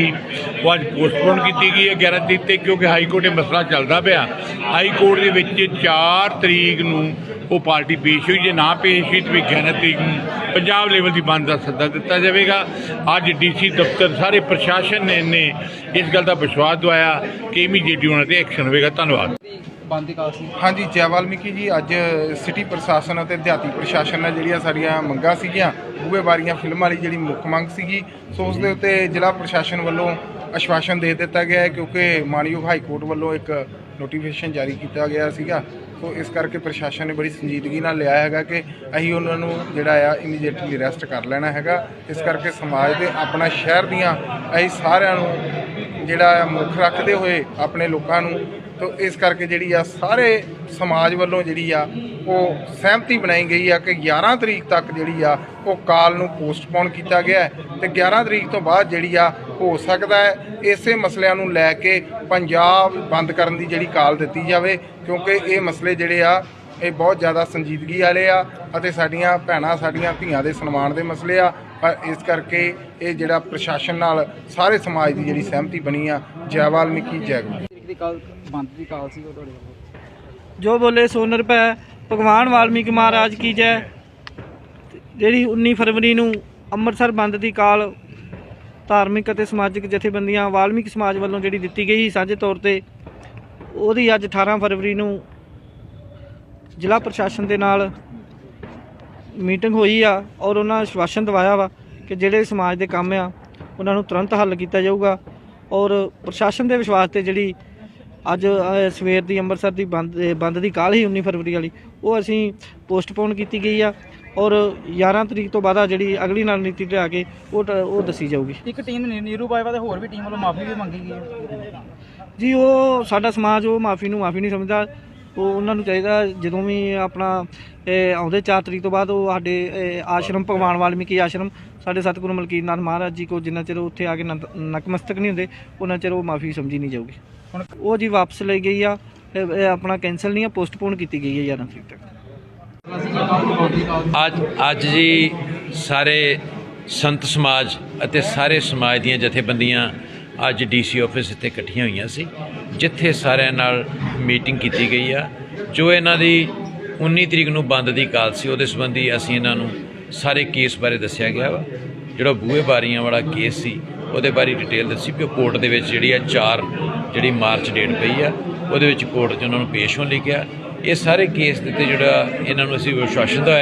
ਉਹ ਅੱਜ ਪੋਸਟਪੋਨ ਕੀਤੀ ਗਈ ਹੈ 11 ਤਰੀਕ ਤੇ ਕਿਉਂਕਿ ਹਾਈ ਕੋਰਟ ਇਹ ਮਸਲਾ ਚੱਲਦਾ ਪਿਆ। ਹਾਈ ਕੋਰਟ ਦੇ ਵਿੱਚ 4 ਤਰੀਕ ਨੂੰ ਉਹ ਪਾਰਟੀ ਪੇਸ਼ ਹੋਈ, ਜੇ ਨਾ ਪੇਸ਼ ਹੋਈ ਤਾਂ ਵੀ 11 ਤਰੀਕ ਨੂੰ ਪੰਜਾਬ ਲੈਵਲ ਦੀ ਬੰਦ ਦਾ ਸੱਦਾ ਦਿੱਤਾ ਜਾਵੇਗਾ। ਅੱਜ ਡੀਸੀ ਦਫ਼ਤਰ ਸਾਰੇ ਪ੍ਰਸ਼ਾਸਨ ਨੇ ਨੇ ਇਸ ਗੱਲ ਦਾ ਵਿਸ਼ਵਾਸ ਦਵਾਇਆ ਕਿ ਇਮੀਡੀਏਟਲੀ ਉਹਨਾਂ ਤੇ ਐਕਸ਼ਨ ਹੋਵੇਗਾ। ਧੰਨਵਾਦ। ਬੰਦ ਦੀ ਕਾਲ ਸੀ। ਹਾਂਜੀ, ਜੈ ਵਾਲਮੀਕੀ ਜੀ, ਅੱਜ ਸਿਟੀ ਪ੍ਰਸ਼ਾਸਨ ਅਤੇ ਦਿਹਾਤੀ ਪ੍ਰਸ਼ਾਸਨ ਨਾਲ ਜਿਹੜੀਆਂ ਸਾਡੀਆਂ ਮੰਗਾਂ ਸੀਗੀਆਂ, ਬੂਹੇ ਬਾਰੀਆਂ ਫਿਲਮਾਂ ਵਾਲੀ ਜਿਹੜੀ ਮੁੱਖ ਮੰਗ ਸੀਗੀ, ਸੋ ਉਸ ਦੇ ਉੱਤੇ ਜ਼ਿਲ੍ਹਾ ਪ੍ਰਸ਼ਾਸਨ ਵੱਲੋਂ ਆਸ਼ਵਾਸਨ ਦੇ ਦਿੱਤਾ ਗਿਆ ਹੈ ਕਿਉਂਕਿ ਮਾਨਯੋਗ ਹਾਈ ਕੋਰਟ ਵੱਲੋਂ ਇੱਕ ਨੋਟੀਫਿਕੇਸ਼ਨ ਜਾਰੀ ਕੀਤਾ ਗਿਆ ਸੀਗਾ। ਸੋ ਇਸ ਕਰਕੇ ਪ੍ਰਸ਼ਾਸਨ ਨੇ ਬੜੀ ਸੰਜੀਦਗੀ ਨਾਲ ਲਿਆ ਹੈਗਾ ਕਿ ਅਸੀਂ ਉਹਨਾਂ ਨੂੰ ਜਿਹੜਾ ਆ ਇਮੀਡੀਏਟਲੀ ਅਰੈਸਟ ਕਰ ਲੈਣਾ ਹੈਗਾ। ਇਸ ਕਰਕੇ ਸਮਾਜ ਦੇ ਆਪਣਾ ਸ਼ਹਿਰ ਦੀਆਂ ਅਸੀਂ ਸਾਰਿਆਂ ਨੂੰ ਜਿਹੜਾ ਆ ਮੁੱਖ ਰੱਖਦੇ ਹੋਏ ਆਪਣੇ ਲੋਕਾਂ ਨੂੰ ਤੋ ਇਸ ਕਰਕੇ ਜਿਹੜੀ ਆ ਸਾਰੇ ਸਮਾਜ ਵੱਲੋਂ ਜਿਹੜੀ ਆ ਉਹ ਸਹਿਮਤੀ ਬਣਾਈ ਗਈ ਆ ਕਿ 11 ਤਰੀਕ ਤੱਕ ਜਿਹੜੀ ਆ ਉਹ ਕਾਲ ਨੂੰ ਪੋਸਟਪੋਨ ਕੀਤਾ ਗਿਆ ਹੈ ਤੇ 11 ਤਰੀਕ ਤੋਂ ਬਾਅਦ ਜਿਹੜੀ ਆ ਹੋ ਸਕਦਾ ਹੈ ਇਸੇ ਮਸਲਿਆਂ ਨੂੰ ਲੈ ਕੇ ਪੰਜਾਬ ਬੰਦ ਕਰਨ ਦੀ ਜਿਹੜੀ ਕਾਲ ਦਿੱਤੀ ਜਾਵੇ, ਕਿਉਂਕਿ ਇਹ ਮਸਲੇ ਜਿਹੜੇ ਆ, ਇਹ ਬਹੁਤ ਜ਼ਿਆਦਾ ਸੰਜੀਦਗੀ ਵਾਲੇ ਆ ਅਤੇ ਸਾਡੀਆਂ ਭੈਣਾਂ, ਸਾਡੀਆਂ ਧੀਆਂ ਦੇ ਸਨਮਾਨ ਦੇ ਮਸਲੇ ਆ। ਪਰ ਇਸ ਕਰਕੇ ਇਹ ਜਿਹੜਾ ਪ੍ਰਸ਼ਾਸਨ ਨਾਲ ਸਾਰੇ ਸਮਾਜ ਦੀ ਜਿਹੜੀ ਸਹਿਮਤੀ ਬਣੀ ਆ, ਜੈ ਵਾਲਮੀਕੀ, ਜੈ ਗੁਰੂ। ਦੀ ਕਾਲ, ਬੰਦ ਦੀ ਕਾਲ ਸੀ ਉਹ ਤੁਹਾਡੇ ਵੱਲੋਂ। ਜੋ ਬੋਲੇ ਸੋ ਨਿਰਭੈ ਭਗਵਾਨ ਵਾਲਮੀਕ ਮਹਾਰਾਜ ਕੀ ਜੈ। ਜਿਹੜੀ 19 ਫਰਵਰੀ ਨੂੰ ਅੰਮ੍ਰਿਤਸਰ ਬੰਦ ਦੀ ਕਾਲ ਧਾਰਮਿਕ ਅਤੇ ਸਮਾਜਿਕ ਜਥੇਬੰਦੀਆਂ ਵਾਲਮੀਕ ਸਮਾਜ ਵੱਲੋਂ ਜਿਹੜੀ ਦਿੱਤੀ ਗਈ ਸੀ ਸਾਂਝੇ ਤੌਰ ਤੇ, ਉਹਦੀ ਅੱਜ 18 ਫਰਵਰੀ ਨੂੰ ਜ਼ਿਲ੍ਹਾ ਪ੍ਰਸ਼ਾਸਨ ਦੇ ਨਾਲ ਮੀਟਿੰਗ ਹੋਈ ਆ ਔਰ ਉਹਨਾਂ ਆਸ਼ਵਾਸਨ ਦਵਾਇਆ ਵਾ ਕਿ ਜਿਹੜੇ ਸਮਾਜ ਦੇ ਕੰਮ ਆ, ਉਹਨਾਂ ਨੂੰ ਤੁਰੰਤ ਹੱਲ ਕੀਤਾ ਜਾਊਗਾ। ਔਰ ਪ੍ਰਸ਼ਾਸਨ ਦੇ ਵਿਸ਼ਵਾਸ ਤੇ ਜਿਹੜੀ ਅੱਜ ਸਵੇਰ ਦੀ ਅੰਮ੍ਰਿਤਸਰ ਦੀ ਬੰਦ ਬੰਦ ਦੀ ਕਾਲ ਹੀ 19 ਫਰਵਰੀ ਵਾਲੀ ਉਹ ਅਸੀਂ ਪੋਸਟਪੋਨ ਕੀਤੀ ਗਈ ਆ ਔਰ 11 ਤਰੀਕ ਤੋਂ ਬਾਅਦ ਆ ਜਿਹੜੀ ਅਗਲੀ ਰਣਨੀਤੀ ਤੇ ਆ ਕੇ ਉਹ ਉਹ ਦੱਸੀ ਜਾਊਗੀ। ਇੱਕ ਟੀਮ ਨੇ ਨੀਰੂ ਬਾਜਵਾ ਤੇ ਹੋਰ ਵੀ ਟੀਮ ਵੱਲੋਂ ਮਾਫੀ ਵੀ ਮੰਗੀ ਗਈ ਜੀ ਉਹ ਸਾਡਾ ਸਮਾਜ ਉਹ ਮਾਫੀ ਨੂੰ ਮਾਫੀ ਨਹੀਂ ਸਮਝਦਾ। ਉਹ ਉਹਨਾਂ ਨੂੰ ਚਾਹੀਦਾ ਜਦੋਂ ਵੀ ਆਪਣਾ ਇਹ ਆਉਂਦੇ 4 ਤਰੀਕ ਤੋਂ ਬਾਅਦ ਉਹ ਸਾਡੇ ਇਹ ਆਸ਼ਰਮ ਭਗਵਾਨ ਵਾਲਮੀਕੀ ਆਸ਼ਰਮ ਸਾਡੇ ਸਤਿਗੁਰੂ ਮਲਕੀਤ ਨਾਥ ਮਹਾਰਾਜ ਜੀ ਕੋ ਜਿੰਨਾ ਚਿਰ ਉੱਥੇ ਆ ਕੇ ਨਤਮਸਤਕ ਨਹੀਂ ਹੁੰਦੇ ਉਹਨਾਂ ਚਿਰ ਉਹ ਮਾਫੀ ਸਮਝੀ ਨਹੀਂ ਜਾਊਗੀ। ਹੁਣ ਉਹ ਜੀ ਵਾਪਸ ਲਈ ਗਈ ਆ ਆਪਣਾ ਕੈਨਸਲ ਨਹੀਂ ਆ ਪੋਸਟਪੋਨ ਕੀਤੀ ਗਈ ਹੈ 11 ਤਰੀਕ ਤੱਕ। ਅੱਜ ਅੱਜ ਜੀ ਸਾਰੇ ਸੰਤ ਸਮਾਜ ਅਤੇ ਸਾਰੇ ਸਮਾਜ ਦੀਆਂ ਜਥੇਬੰਦੀਆਂ ਅੱਜ ਡੀਸੀ ਆਫਿਸ ਇੱਥੇ ਇਕੱਠੀਆਂ ਹੋਈਆਂ ਸੀ, ਜਿੱਥੇ ਸਾਰਿਆਂ ਨਾਲ ਮੀਟਿੰਗ ਕੀਤੀ ਗਈ ਆ। ਜੋ ਇਹਨਾਂ ਦੀ 19 ਤਰੀਕ ਨੂੰ ਬੰਦ ਦੀ ਕਾਲ ਸੀ, ਉਹਦੇ ਸੰਬੰਧੀ ਅਸੀਂ ਇਹਨਾਂ ਨੂੰ ਸਾਰੇ ਕੇਸ ਬਾਰੇ ਦੱਸਿਆ ਗਿਆ ਵਾ। ਜਿਹੜਾ ਬੂਹੇ ਬਾਰੀਆਂ ਵਾਲਾ ਕੇਸ ਸੀ, ਉਹਦੇ ਬਾਰੇ ਡਿਟੇਲ ਦੱਸੀ ਵੀ ਉਹ ਕੋਰਟ ਦੇ ਵਿੱਚ ਜਿਹੜੀ ਆ 4 ਜਿਹੜੀ ਮਾਰਚ ਡੇਟ ਪਈ ਆ, ਉਹਦੇ ਵਿੱਚ ਕੋਰਟ 'ਚ ਉਹਨਾਂ ਨੂੰ ਪੇਸ਼ ਹੋਣ ਲਈ ਕਿਹਾ। ਇਹ ਸਾਰੇ ਕੇਸ ਦੇ ਤੇ ਜਿਹੜਾ ਇਹਨਾਂ ਨੂੰ ਅਸੀਂ ਵਿਸ਼ਵਾਸਨ ਦਵਾਇਆ